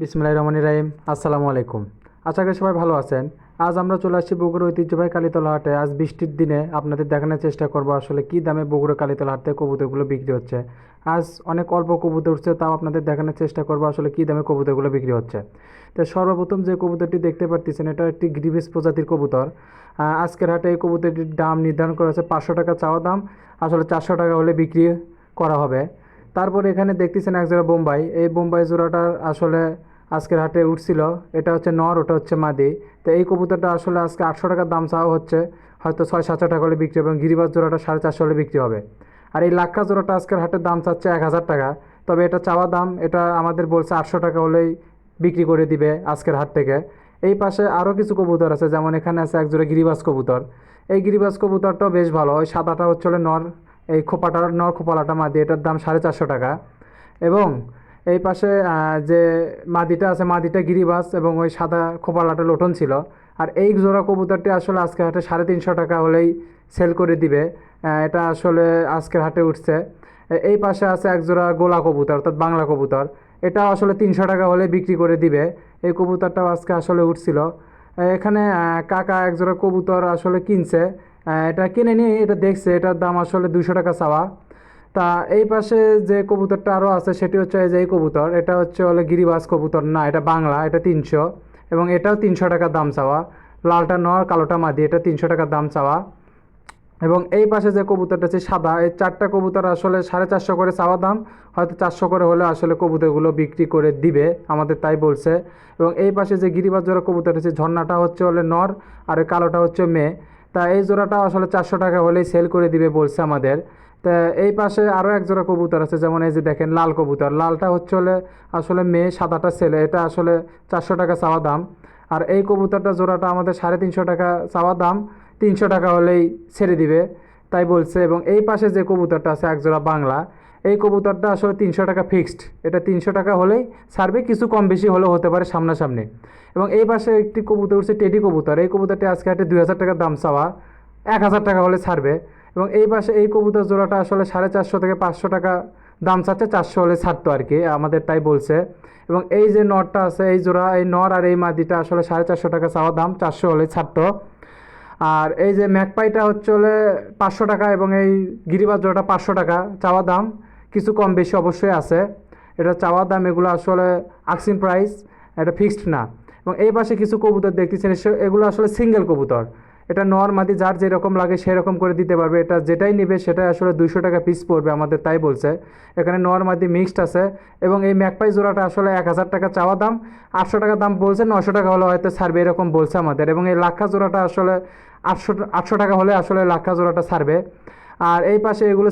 বিসমুল্লাহ রহমান রাহিম। আসসালামু আলাইকুম। আশা করি সবাই ভালো আছেন। আজ আমরা চলে আসছি বগুড়া ঐতিহ্যবাহী কালীতলা হাটে। আজ বৃষ্টির দিনে আপনাদের দেখানোর চেষ্টা করব আসলে কী দামে বগুড়া কালীতলা হাট কবুতরগুলো বিক্রি হচ্ছে। আজ অনেক অল্প কবুতর উঠছে, তাও আপনাদের দেখানোর চেষ্টা করব আসলে কী দামে কবুতরগুলো বিক্রি হচ্ছে। তো সর্বপ্রথম যে কবুতরটি দেখতে পারতেছেন, এটা একটি গ্রিভিস প্রজাতির কবুতর। আজকের হাটে এই কবুতরটির দাম নির্ধারণ করা হয়েছে পাঁচশো টাকা চাওয়া দাম। আসলে চারশো টাকা হলে বিক্রি করা হবে। তারপর এখানে দেখতেছেন এক জোড়া বোম্বাই। এই বোম্বাই জোড়াটা আসলে আজকের হাটে উঠছিল। এটা হচ্ছে নর, ওটা হচ্ছে মাদি। তো এই কবুতরটা আসলে আজকে আটশো টাকার দাম চাওয়া হচ্ছে। হয়তো ছয় সাতশো টাকা হলে বিক্রি হবে এবং গিরিবাজ জোড়াটা সাড়ে চারশো হলে বিক্রি হবে। আর এই লাক্ষা জোড়াটা আজকের হাটের দাম চাচ্ছে এক হাজার টাকা। তবে এটা চাওয়া দাম, এটা আমাদের বলছে আটশো টাকা হলেই বিক্রি করে দিবে আজকের হাট থেকে। এই পাশে আরও কিছু কবুতর আছে, যেমন এখানে আছে এক জোড়া গিরিবাজ কবুতর। এই গিরিবাস কবুতরটাও বেশ ভালো। ওই সাদাটা হচ্ছে নর। এই খোপাটার নর খোপালাটা মাদি, এটার দাম সাড়ে চারশো টাকা। এবং এই পাশে যে মাদিটা আছে, মাদিটা গিরিবাস এবং ওই সাদা খোপালাটা লোটন ছিল। আর এই জোড়া কবুতরটি আসলে আজকে হাটে সাড়ে তিনশো টাকা হলেই সেল করে দিবে। এটা আসলে আজকের হাটে উঠছে। এই পাশে আছে এক জোড়া গোলা কবুতর, অর্থাৎ বাংলা কবুতর। এটা আসলে তিনশো টাকা হলে বিক্রি করে দিবে। এই কবুতরটাও আজকে আসলে উঠছিল। এখানে কাকা এক জোড়া কবুতর আসলে কিনছে। এটা কিনে নিয়ে এটা দেখছে, এটার দাম আসলে দুশো টাকা চাওয়া। তা এই পাশে যে কবুতরটা আরও আছে, সেটি হচ্ছে এই যে এই কবুতর, এটা হচ্ছে হলে গিরিবাস কবুতর, না, এটা বাংলা, এটা তিনশো। এবং এটাও তিনশো টাকা দাম চাওয়া। লালটা নর, কালোটা মাদি, এটা তিনশো টাকা দাম চাওয়া। এবং এই পাশে যে কবুতরটা আছে, সাদা, এই চারটা কবুতর আসলে সাড়ে চারশো করে চাওয়া দাম। হয়তো চারশো করে হলে আসলে কবুতরগুলো বিক্রি করে দিবে, আমাদের তাই বলছে। এবং এই পাশে যে গিরিবাজ জোড়া কবুতর আছে, ঝর্ণাটা হচ্ছে হলে নর, আর কালোটা হচ্ছে মেয়ে। তা এই জোড়াটা আসলে চারশো টাকা হলেই সেল করে দিবে বলছে আমাদের। তা এই পাশে আরও এক জোড়া কবুতর আছে, যেমন এই যে দেখেন লাল কবুতর। লালটা হচ্ছে হলে আসলে মেয়ে সাদাটা ছেলে এটা আসলে চারশো টাকা চাওয়া দাম। আর এই কবুতরটা জোড়াটা আমাদের সাড়ে তিনশো টাকা চাওয়া দাম, তিনশো টাকা হলেই ছেড়ে দিবে, তাই বলছে। এবং এই পাশে যে কবুতরটা আছে, এক জোড়া বাংলা এই কবুতরটা আসলে তিনশো টাকা ফিক্সড এটা তিনশো টাকা হলেই ছাড়বে, কিছু কম বেশি হলেও হতে পারে সামনাসামনি। এবং এই পাশে একটি কবুতর উঠছে টেডি কবুতর। এই কবুতরটি আজকে হাটে দুই হাজার টাকার দাম চাওয়া, এক হাজার টাকা হলে ছাড়বে। এবং এই পাশে এই কবুতর জোড়াটা আসলে সাড়ে চারশো থেকে পাঁচশো টাকা দাম চাচ্ছে, চারশো হলে ছাড়তো আর কি, আমাদের তাই বলছে। এবং এই যে নরটা আছে, এই জোড়া, এই নর আর এই মাদিটা আসলে সাড়ে চারশো টাকা চাওয়া দাম, চারশো হলে ছাড়তো। আর এই যে ম্যাকপাইটা হচ্ছে হলে পাঁচশো টাকা এবং এই গিরিবাজ জোড়াটা পাঁচশো টাকা চাওয়া দাম। কিছু কম বেশি অবশ্যই আছে। এটা চাওয়া দাম এগুলো আসলে আকসিং প্রাইস এটা ফিক্সড না। এবং এই পাশে কিছু কবুতর দেখতেছেন এগুলো আসলে সিঙ্গেল কবুতর। এটা নর মাদি যার যেরকম লাগে সেরকম করে দিতে পারবে। এটা যেটাই নেবে সেটাই আসলে দুইশো টাকা পিস পড়বে আমাদের, তাই বলছে। এখানে নর মাদি মিক্সড আছে এবং এই ম্যাকপাই জোড়াটা আসলে এক হাজার টাকা চাওয়া দাম। আটশো টাকা দাম বলছে নশো টাকা হলে হয়তো ছাড়বে, এরকম বলছে আমাদের। এবং এই লাক্ষা জোড়াটা আসলে আটশো আটশো টাকা হলে আসলে লাক্ষা জোড়াটা ছাড়বে। আর এই পাশে এগুলো